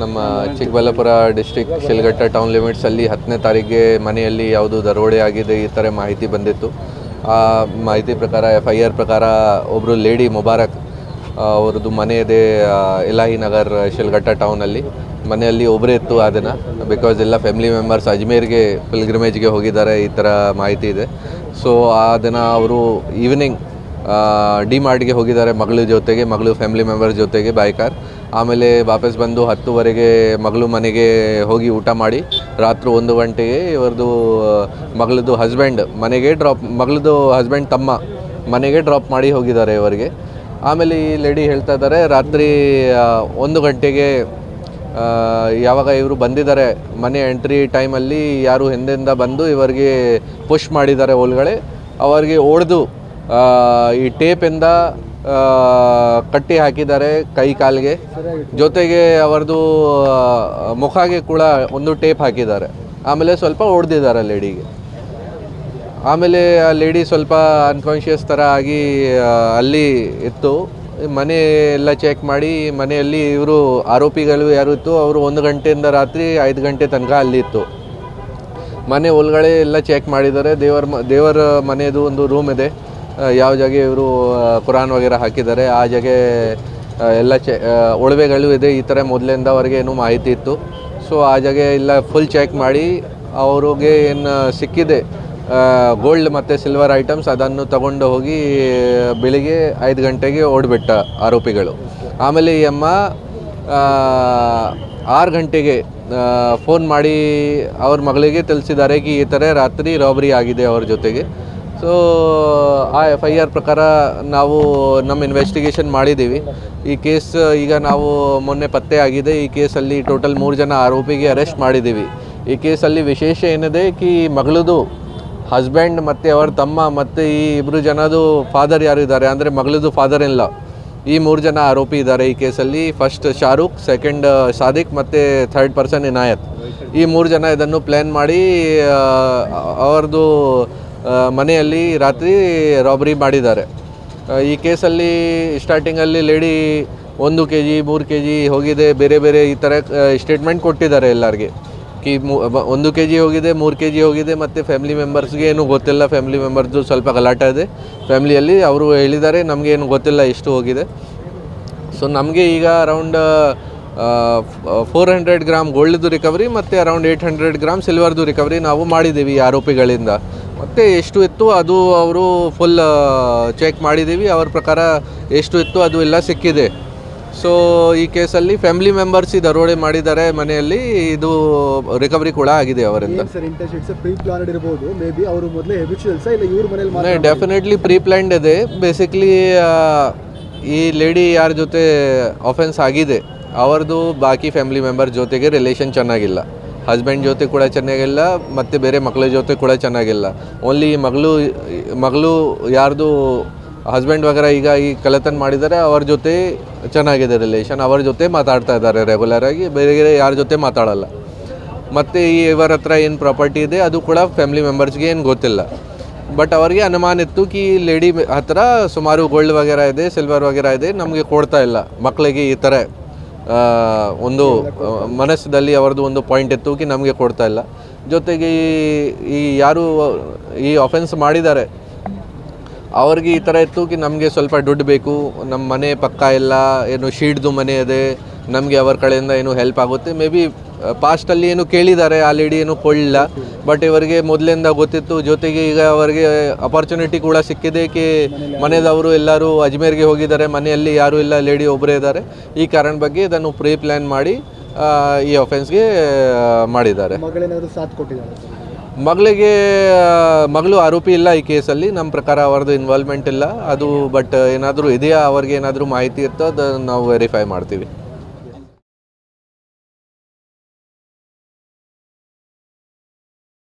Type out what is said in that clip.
ನಮ್ಮ Chikkaballapur district Sidlaghatta town ಲಿಮಿಟ್ಸಲ್ಲಿ ಹತ್ತನೇ ತಾರೀಕಿಗೆ ಮನೆಯಲ್ಲಿ ಯಾವುದು ದರೋಡೆ ಆಗಿದೆ ಈ ಥರ ಮಾಹಿತಿ ಬಂದಿತ್ತು. ಆ ಮಾಹಿತಿ ಪ್ರಕಾರ ಎಫ್ ಐ ಆರ್ ಪ್ರಕಾರ ಒಬ್ಬರು ಲೇಡಿ ಮುಬಾರಕ್ ಅವರದು ಮನೆ ಇದೆ ಇಲಾಹಿ ನಗರ್, ಶಿಲ್ಘಟ್ಟ ಟೌನಲ್ಲಿ ಮನೆಯಲ್ಲಿ ಒಬ್ಬರೇ ಇತ್ತು ಆ ದಿನ. ಬಿಕಾಸ್ ಎಲ್ಲ ಫ್ಯಾಮಿಲಿ ಮೆಂಬರ್ಸ್ ಅಜ್ಮೇರ್ಗೆ ಪಿಲ್ಗ್ರಿಮೇಜ್ಗೆ ಹೋಗಿದ್ದಾರೆ, ಈ ಥರ ಮಾಹಿತಿ ಇದೆ. ಸೊ ಆ ದಿನ ಅವರು ಈವ್ನಿಂಗ್ ಡಿ ಮಾರ್ಟ್ಗೆ ಹೋಗಿದ್ದಾರೆ ಮಗಳ ಜೊತೆಗೆ, ಮಗಳು ಫ್ಯಾಮಿಲಿ ಮೆಂಬರ್ ಜೊತೆಗೆ ಬೈ ಕಾರ್ ಆಮೇಲೆ ವಾಪಸ್ ಬಂದು ಹತ್ತುವರೆಗೆ ಮಗಳು ಮನೆಗೆ ಹೋಗಿ ಊಟ ಮಾಡಿ, ರಾತ್ರಿ ಒಂದು ಗಂಟೆಗೆ ಇವ್ರದ್ದು ಮಗಳದ್ದು ಹಸ್ಬೆಂಡ್ ಮನೆಗೆ ಡ್ರಾಪ್ ಮಗಳದ್ದು ಹಸ್ಬೆಂಡ್ ತಮ್ಮ ಮನೆಗೆ ಡ್ರಾಪ್ ಮಾಡಿ ಹೋಗಿದ್ದಾರೆ ಇವರಿಗೆ. ಆಮೇಲೆ ಈ ಲೇಡಿ ಹೇಳ್ತಾ ಇದ್ದಾರೆ, ರಾತ್ರಿ ಒಂದು ಗಂಟೆಗೆ ಯಾವಾಗ ಇವರು ಬಂದಿದ್ದಾರೆ ಮನೆ ಎಂಟ್ರಿ ಟೈಮಲ್ಲಿ ಯಾರು ಹಿಂದೆಯಿಂದ ಬಂದು ಇವರಿಗೆ ಪುಷ್ ಮಾಡಿದ್ದಾರೆ ಒಳಗಡೆ ಅವರಿಗೆ ಹೊಡೆದು ಈ ಟೇಪಿಂದ ಕಟ್ಟಿ ಹಾಕಿದ್ದಾರೆ ಕೈ ಕಾಲಿಗೆ. ಜೊತೆಗೆ ಅವರದು ಮುಖಗೆ ಕೂಡ ಒಂದು ಟೇಪ್ ಹಾಕಿದ್ದಾರೆ. ಆಮೇಲೆ ಸ್ವಲ್ಪ ಹೊಡೆದಿದ್ದಾರೆ ಲೇಡಿಗೆ. ಆಮೇಲೆ ಆ ಲೇಡಿ ಸ್ವಲ್ಪ ಅನ್ಕಾನ್ಷಿಯಸ್ ಥರ ಆಗಿ ಅಲ್ಲಿ ಇತ್ತು. ಮನೆ ಎಲ್ಲ ಚೆಕ್ ಮಾಡಿ, ಮನೆಯಲ್ಲಿ ಇವರು ಆರೋಪಿಗಳು ಯಾರು ಇತ್ತು, ಅವರು ಒಂದು ಗಂಟೆಯಿಂದ ರಾತ್ರಿ ಐದು ಗಂಟೆ ತನಕ ಅಲ್ಲಿ ಇತ್ತು. ಮನೆ ಒಳಗಡೆ ಎಲ್ಲ ಚೆಕ್ ಮಾಡಿದ್ದಾರೆ. ದೇವರ ದೇವರ ಮನೆಯದು ಒಂದು ರೂಮ್ ಇದೆ. ಯಾವ ಜಾಗ ಇವರು ಕುರಾನ್ ವಗೇರ ಹಾಕಿದ್ದಾರೆ, ಆ ಜಾಗ ಎಲ್ಲ ಚೆ ಒಳವೆಗಳು ಇದೆ ಈ ಥರ ಮೊದಲಿಂದ ಅವರಿಗೆ ಏನು ಮಾಹಿತಿ ಇತ್ತು. ಸೊ ಆ ಜಾಗ ಎಲ್ಲ ಫುಲ್ ಚೆಕ್ ಮಾಡಿ ಅವ್ರಿಗೆ ಏನು ಸಿಕ್ಕಿದೆ ಗೋಲ್ಡ್ ಮತ್ತು ಸಿಲ್ವರ್ ಐಟಮ್ಸ್ ಅದನ್ನು ತಗೊಂಡು ಹೋಗಿ ಬೆಳಿಗ್ಗೆ ಐದು ಗಂಟೆಗೆ ಓಡಿಬಿಟ್ಟ ಆರೋಪಿಗಳು. ಆಮೇಲೆ ಈ ಅಮ್ಮ ಆರು ಗಂಟೆಗೆ ಫೋನ್ ಮಾಡಿ ಅವ್ರ ಮಗಳಿಗೆ ತಿಳಿಸಿದ್ದಾರೆ ಕಿ ಈ ಥರ ರಾತ್ರಿ ರಾಬರಿ ಆಗಿದೆ ಅವ್ರ ಜೊತೆಗೆ. ಸೊ ಆ ಎಫ್ ಐ ಆರ್ ಪ್ರಕಾರ ನಾವು ನಮ್ಮ ಇನ್ವೆಸ್ಟಿಗೇಷನ್ ಮಾಡಿದ್ದೀವಿ. ಈ ಕೇಸ್ ಈಗ ನಾವು ಮೊನ್ನೆ ಪತ್ತೆ ಆಗಿದೆ. ಈ ಕೇಸಲ್ಲಿ ಟೋಟಲ್ ಮೂರು ಜನ ಆರೋಪಿಗೆ ಅರೆಸ್ಟ್ ಮಾಡಿದ್ದೀವಿ. ಈ ಕೇಸಲ್ಲಿ ವಿಶೇಷ ಏನಿದೆ ಕಿ ಮಗಳದು ಹಸ್ಬೆಂಡ್ ಮತ್ತು ಅವರ ತಮ್ಮ ಮತ್ತು ಈ ಇಬ್ಬರು ಜನದು ಫಾದರ್ ಯಾರು ಇದ್ದಾರೆ? ಅಂದರೆ ಮಗಳದು ಫಾದರ್ ಇಲ್ಲ ಈ ಮೂರು ಜನ ಆರೋಪಿ ಇದ್ದಾರೆ ಈ ಕೇಸಲ್ಲಿ ಫಸ್ಟ್ ಶಾರುಖ್ ಸೆಕೆಂಡ್ ಸಾದಿಕ್ ಮತ್ತು ಥರ್ಡ್ ಪರ್ಸನ್ ಇನಾಯತ್. ಈ ಮೂರು ಜನ ಇದನ್ನು ಪ್ಲ್ಯಾನ್ ಮಾಡಿ ಆ, ಅವರದು ಆ, ಮನೆಯಲ್ಲಿ ರಾತ್ರಿ ರಾಬರಿ ಮಾಡಿದ್ದಾರೆ. ಈ ಕೇಸಲ್ಲಿ ಸ್ಟಾರ್ಟಿಂಗಲ್ಲಿ ಲೇಡಿ ಒಂದು ಕೆ ಜಿ ಮೂರು ಕೆ ಜಿ ಹೋಗಿದೆ, ಬೇರೆ ಬೇರೆ ಈ ಥರ ಸ್ಟೇಟ್ಮೆಂಟ್ ಕೊಟ್ಟಿದ್ದಾರೆ ಎಲ್ಲರಿಗೆ. ಕಿ ಒಂದು ಕೆ ಜಿ ಹೋಗಿದೆ, ಮೂರು ಕೆ ಜಿ ಹೋಗಿದೆ, ಮತ್ತು ಫ್ಯಾಮಿಲಿ ಮೆಂಬರ್ಸ್ಗೆ ಏನು ಗೊತ್ತಿಲ್ಲ ಫ್ಯಾಮಿಲಿ ಮೆಂಬರ್ಸು ಸ್ವಲ್ಪ ಗಲಾಟೆ ಇದೆ. ಫ್ಯಾಮಿಲಿಯಲ್ಲಿ ಅವರು ಹೇಳಿದ್ದಾರೆ, ನಮಗೆ ಏನು ಗೊತ್ತಿಲ್ಲ ಎಷ್ಟು ಹೋಗಿದೆ. ಸೊ ನಮಗೆ ಈಗ ಅರೌಂಡ್ ಫೋರ್ ಹಂಡ್ರೆಡ್ ಗ್ರಾಮ್ ಗೋಲ್ಡ್ದು ರಿಕವರಿ ಮತ್ತು ಅರೌಂಡ್ ಏಯ್ಟ್ ಹಂಡ್ರೆಡ್ ಗ್ರಾಮ್ ಸಿಲ್ವರ್ದು ರಿಕವರಿ ನಾವು ಮಾಡಿದ್ದೀವಿ ಆರೋಪಿಗಳಿಂದ. ಮತ್ತು ಎಷ್ಟು ಇತ್ತು ಅದು ಅವರು ಫುಲ್ ಚೆಕ್ ಮಾಡಿದ್ದೀವಿ. ಅವ್ರ ಪ್ರಕಾರ ಎಷ್ಟು ಇತ್ತು ಅದು ಎಲ್ಲ ಸಿಕ್ಕಿದೆ. ಸೊ ಈ ಕೇಸಲ್ಲಿ ಫ್ಯಾಮಿಲಿ ಮೆಂಬರ್ಸ್ ಈ ದರೋಡೆ ಮಾಡಿದ್ದಾರೆ ಮನೆಯಲ್ಲಿ. ಇದು ರಿಕವರಿ ಕೂಡ ಆಗಿದೆ ಅವರಿಂದ. ಡೆಫಿನೆಟ್ಲಿ ಪ್ರೀ ಪ್ಲ್ಯಾಂಡ್ ಇದೆ. ಬೇಸಿಕ್ಲಿ ಈ ಲೇಡಿ ಯಾರ ಜೊತೆ ಆಫೆನ್ಸ್ ಆಗಿದೆ ಅವರದು ಬಾಕಿ ಫ್ಯಾಮಿಲಿ ಮೆಂಬರ್ ಜೊತೆಗೆ ರಿಲೇಷನ್ ಚೆನ್ನಾಗಿಲ್ಲ. ಹಸ್ಬೆಂಡ್ ಜೊತೆ ಕೂಡ ಚೆನ್ನಾಗಿಲ್ಲ, ಮತ್ತು ಬೇರೆ ಮಕ್ಕಳ ಜೊತೆ ಕೂಡ ಚೆನ್ನಾಗಿಲ್ಲ. ಓನ್ಲಿ ಮಗಳು ಮಗಳು ಯಾರ್ದು ಹಸ್ಬೆಂಡ್ ವಗರ ಈಗ ಈ ಕಲೆತನ ಮಾಡಿದ್ದಾರೆ ಅವ್ರ ಜೊತೆ ಚೆನ್ನಾಗಿದೆ ರಿಲೇಷನ್ ಅವ್ರ ಜೊತೆ ಮಾತಾಡ್ತಾ ಇದ್ದಾರೆ ರೆಗ್ಯುಲರಾಗಿ ಬೇರೆ ಬೇರೆ ಯಾರ ಜೊತೆ ಮಾತಾಡಲ್ಲ. ಮತ್ತು ಈ ಇವರ ಹತ್ರ ಏನು ಪ್ರಾಪರ್ಟಿ ಇದೆ, ಅದು ಕೂಡ ಫ್ಯಾಮಿಲಿ ಮೆಂಬರ್ಸ್ಗೆ ಏನು ಗೊತ್ತಿಲ್ಲ. ಬಟ್ ಅವರಿಗೆ ಅನುಮಾನ ಇತ್ತು ಕಿ ಲೇಡಿ ಹತ್ರ ಸುಮಾರು ಗೋಲ್ಡ್ ವಗೇರ ಇದೆ ಸಿಲ್ವರ್ ವಗೇರ ಇದೆ, ನಮಗೆ ಕೊಡ್ತಾ ಇಲ್ಲ ಮಕ್ಕಳಿಗೆ ಈ ಥರ ಒಂದು ಮನಸ್ಸಿನಲ್ಲಿ ಅವರದ್ದು ಒಂದು ಪಾಯಿಂಟ್ ಇತ್ತು ಕಿ ನಮಗೆ ಕೊಡ್ತಾ ಇಲ್ಲ. ಜೊತೆಗೆ ಈ- ಈ ಯಾರು, ಈ ಅಫೆನ್ಸ್ ಮಾಡಿದ್ದಾರೆ, ಅವ್ರಿಗೆ ಈ ಥರ ಇತ್ತು ಕಿ ನಮಗೆ ಸ್ವಲ್ಪ ದುಡ್ಡು ಬೇಕು ನಮ್ಮ ಮನೆ ಪಕ್ಕ ಇಲ್ಲ, ಏನು ಶೀಟ್ದು ಮನೆ ಇದೆ, ನಮಗೆ ಅವರ ಕಡೆಯಿಂದ ಏನು ಹೆಲ್ಪ್ ಆಗುತ್ತೆ ಮೇ ಬಿ ಪಾಸ್ಟಲ್ಲಿ ಏನು ಕೇಳಿದ್ದಾರೆ ಆ ಲೇಡಿ ಏನು ಕೊಡಲಿಲ್ಲ. ಬಟ್ ಇವರಿಗೆ ಮೊದಲಿಂದ ಗೊತ್ತಿತ್ತು ಜೊತೆಗೆ ಈಗ ಅವರಿಗೆ ಅಪರ್ಚುನಿಟಿ ಕೂಡ ಸಿಕ್ಕಿದೆ ಕಿ ಮನೆಯವರು ಎಲ್ಲರೂ ಅಜ್ಮೇರ್ಗೆ ಹೋಗಿದ್ದಾರೆ. ಮನೆಯಲ್ಲಿ ಯಾರೂ ಇಲ್ಲ ಲೇಡಿ ಒಬ್ಬರೇ ಇದ್ದಾರೆ. ಈ ಕಾರಣ ಬಗ್ಗೆ ಇದನ್ನು ಪ್ರೀ ಪ್ಲ್ಯಾನ್ ಮಾಡಿ ಈ ಅಫೆನ್ಸ್ಗೆ ಮಾಡಿದ್ದಾರೆ. ಮಗಳಿಗೆ ಮಗಳು ಆರೋಪಿ ಇಲ್ಲ ಈ ಕೇಸಲ್ಲಿ ನಮ್ಮ ಪ್ರಕಾರ ಅವ್ರದ್ದು ಇನ್ವಾಲ್ವ್ಮೆಂಟ್ ಇಲ್ಲ. ಅದು ಬಟ್ ಏನಾದರೂ ಇದೆಯಾ? ಅವ್ರಿಗೆ ಏನಾದರೂ ಮಾಹಿತಿ ಇರ್ತೋ ಅದು ನಾವು ವೆರಿಫೈ ಮಾಡ್ತೀವಿ.